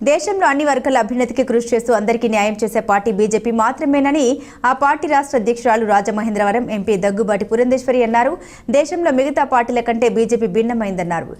దేశంలో అన్ని వర్గాల అభ్యున్నతికి కృషి చేస్తూ అందరికీ న్యాయం చేసే పార్టీ బీజేపీ మాత్రమేనని ఆ పార్టీ రాష్ట్ర అధ్యక్షురాలు రాజమహేంద్రవరం ఎంపీ దగ్గుబాటి పురంధేశ్వరి అన్నారు. దేశంలో మిగతా పార్టీల కంటే బీజేపీ భిన్నమైందన్నారు.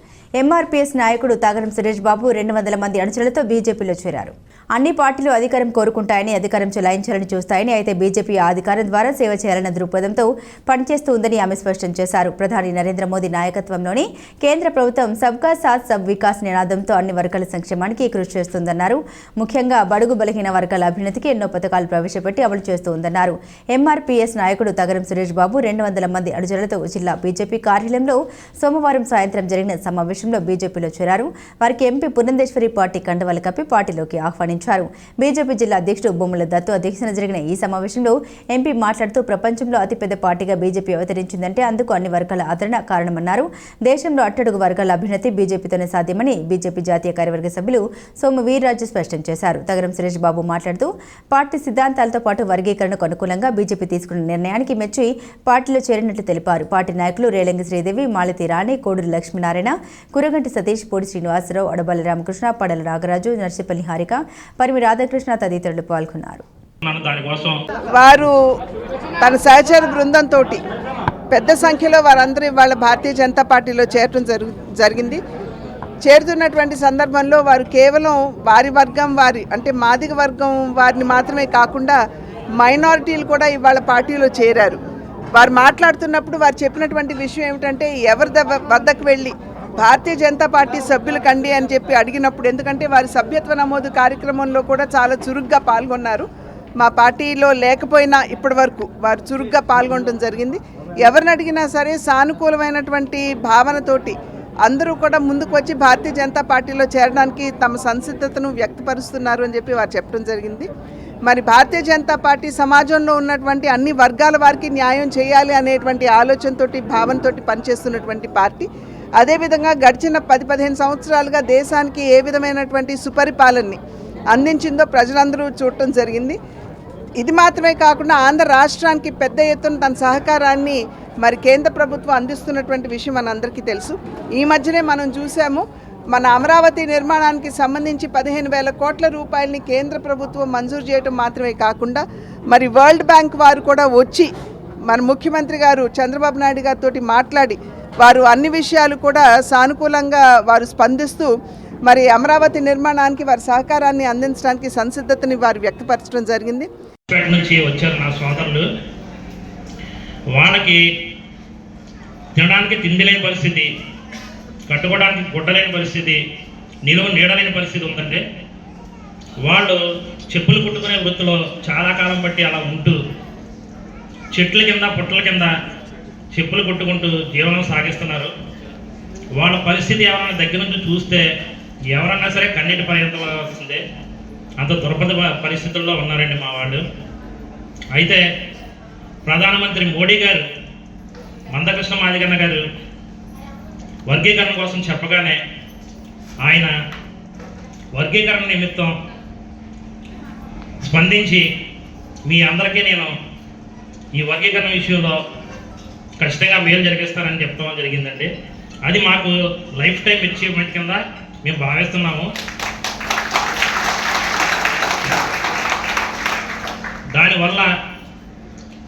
ఎంఆర్పీఎస్ నాయకుడు తాగరం సురేష్ బాబు రెండు వందల మంది అనుచరులతో బీజేపీలో చేరారు. అన్ని పార్టీలు అధికారం కోరుకుంటాయని అధికారం చెలాయించాలని చూస్తాయని అయితే బీజేపీ ఆ అధికారం ద్వారా సేవ చేయాలన్న దృక్పథంతో పనిచేస్తూ ఉందని ఆమె స్పష్టం చేశారు. ప్రధాని నరేంద్ర మోదీ నాయకత్వంలోని కేంద్ర ప్రభుత్వం సబ్కా సాత్ సబ్ వికాస్ నినాదంతో అన్ని వర్గాల సంక్షేమానికి కృషి చేస్తుందన్నారు. ముఖ్యంగా బడుగు బలహీన వర్గాల అభ్యున్నతికి ఎన్నో పథకాలు ప్రవేశపెట్టి అమలు చేస్తుందన్నారు. ఎంఆర్పీఎస్ నాయకుడు తగరం సురేష్ బాబు రెండు వందల మంది అనుచరులతో జిల్లా బీజేపీ కార్యాలయంలో సోమవారం సాయంత్రం జరిగిన సమావేశంలో బీజేపీలో చేరారు. వారికి ఎంపీ పురంధేశ్వరి పార్టీ కండవాలు కప్పి పార్టీలోకి ఆహ్వానించారు. బీజేపీ జిల్లా అధ్యక్షుడు బొమ్మల దత్తు అధ్యక్షతన జరిగిన ఈ సమావేశంలో ఎంపీ మాట్లాడుతూ ప్రపంచంలో అతిపెద్ద పార్టీగా బీజేపీ అవతరించిందంటే అందుకు అన్ని వర్గాల ఆదరణ కారణమన్నారు. దేశంలో అట్టడుగు వర్గాల అభ్యున్నతి బీజేపీతోనే సాధ్యమని బీజేపీ జాతీయ కార్యవర్గ సభ్యులు సోమ వీర్రాజు స్పష్టం చేశారు. తగరం సురేష్ బాబు మాట్లాడుతూ పార్టీ సిద్ధాంతాలతో పాటు వర్గీకరణకు అనుకూలంగా బీజేపీ తీసుకున్న నిర్ణయానికి మెచ్చి పార్టీలో చేరినట్లు తెలిపారు. పార్టీ నాయకులు రేలంగి శ్రీదేవి మాలతి రాణి కోడూరు లక్ష్మీనారాయణ కురగంటి సతీష్ పొడి శ్రీనివాసరావు అడబల రామకృష్ణ పడల నాగరాజు నర్సిపల్లి హారిక పరిమి రాధాకృష్ణ తదితరులు పాల్గొన్నారు. వారు తన సహచర బృందంతో పెద్ద సంఖ్యలో వారందరూ వాళ్ళ భారతీయ జనతా పార్టీలో జరుగు జరిగింది. చేరుతున్నటువంటి సందర్భంలో వారు కేవలం వారి వర్గం వారి అంటే మాదిక వర్గం వారిని మాత్రమే కాకుండా మైనారిటీలు కూడా ఇవాళ పార్టీలో చేరారు. వారు మాట్లాడుతున్నప్పుడు వారు చెప్పినటువంటి విషయం ఏమిటంటే ఎవరి వద్దకు వెళ్ళి భారతీయ జనతా పార్టీ సభ్యులు కండి అని చెప్పి అడిగినప్పుడు ఎందుకంటే వారి సభ్యత్వ నమోదు కార్యక్రమంలో కూడా చాలా చురుగ్గా పాల్గొన్నారు. మా పార్టీలో లేకపోయినా ఇప్పటి వరకు వారు చురుగ్గా పాల్గొనడం జరిగింది. ఎవరిని అడిగినా సరే సానుకూలమైనటువంటి భావనతోటి అందరూ కూడా ముందుకు వచ్చి భారతీయ జనతా పార్టీలో చేరడానికి తమ సంసిద్ధతను వ్యక్తపరుస్తున్నారు అని చెప్పి వారు చెప్పడం జరిగింది. మరి భారతీయ జనతా పార్టీ సమాజంలో ఉన్నటువంటి అన్ని వర్గాల వారికి న్యాయం చేయాలి అనేటువంటి ఆలోచనతోటి భావనతోటి పనిచేస్తున్నటువంటి పార్టీ. అదేవిధంగా గడిచిన పది పదిహేను సంవత్సరాలుగా దేశానికి ఏ విధమైనటువంటి సుపరిపాలనని అందించిందో ప్రజలందరూ చూడటం జరిగింది. ఇది మాత్రమే కాకుండా ఆంధ్ర రాష్ట్రానికి పెద్ద ఎత్తున తన సహకారాన్ని మరి కేంద్ర ప్రభుత్వం అందిస్తున్నటువంటి విషయం మన అందరికీ తెలుసు. ఈ మధ్యనే మనం చూసాము మన అమరావతి నిర్మాణానికి సంబంధించి పదిహేను వేల కోట్ల రూపాయలని కేంద్ర ప్రభుత్వం మంజూరు చేయడం మాత్రమే కాకుండా మరి వరల్డ్ బ్యాంక్ వారు కూడా వచ్చి మన ముఖ్యమంత్రి గారు చంద్రబాబు నాయుడు గారితో మాట్లాడి వారు అన్ని విషయాలు కూడా సానుకూలంగా వారు స్పందిస్తూ మరి అమరావతి నిర్మాణానికి వారి సహకారాన్ని అందించడానికి సంసిద్ధతని వారు వ్యక్తపరచడం జరిగింది. నుంచి వచ్చారు నా సోదరులు. వాళ్ళకి తినడానికి తిండి లేని పరిస్థితి కట్టుకోవడానికి గుడ్డలేని పరిస్థితి నిలువ నీడలేని పరిస్థితి ఉందంటే వాళ్ళు చెప్పులు కుట్టుకునే వృత్తిలో చాలా కాలం బట్టి అలా ఉంటూ చెట్ల కింద పుట్టల కింద చెప్పులు కుట్టుకుంటూ జీవనం సాగిస్తున్నారు. వాళ్ళ పరిస్థితి ఏమైనా దగ్గర నుంచి చూస్తే ఎవరన్నా సరే కన్నీటి పర్యంతం వస్తుంది అంత దుర్భద పరిస్థితుల్లో ఉన్నారండి మా వాళ్ళు. అయితే ప్రధానమంత్రి మోడీ గారు మందకృష్ణ మాదిగన్న గారు వర్గీకరణ కోసం చెప్పగానే ఆయన వర్గీకరణ నిమిత్తం స్పందించి మీ అందరికీ నేను ఈ వర్గీకరణ విషయంలో ఖచ్చితంగా మేలు జరిగిస్తానని చెప్పడం జరిగిందండి. అది మాకు లైఫ్ టైం అచీవ్మెంట్ కింద మేము భావిస్తున్నాము. దానివల్ల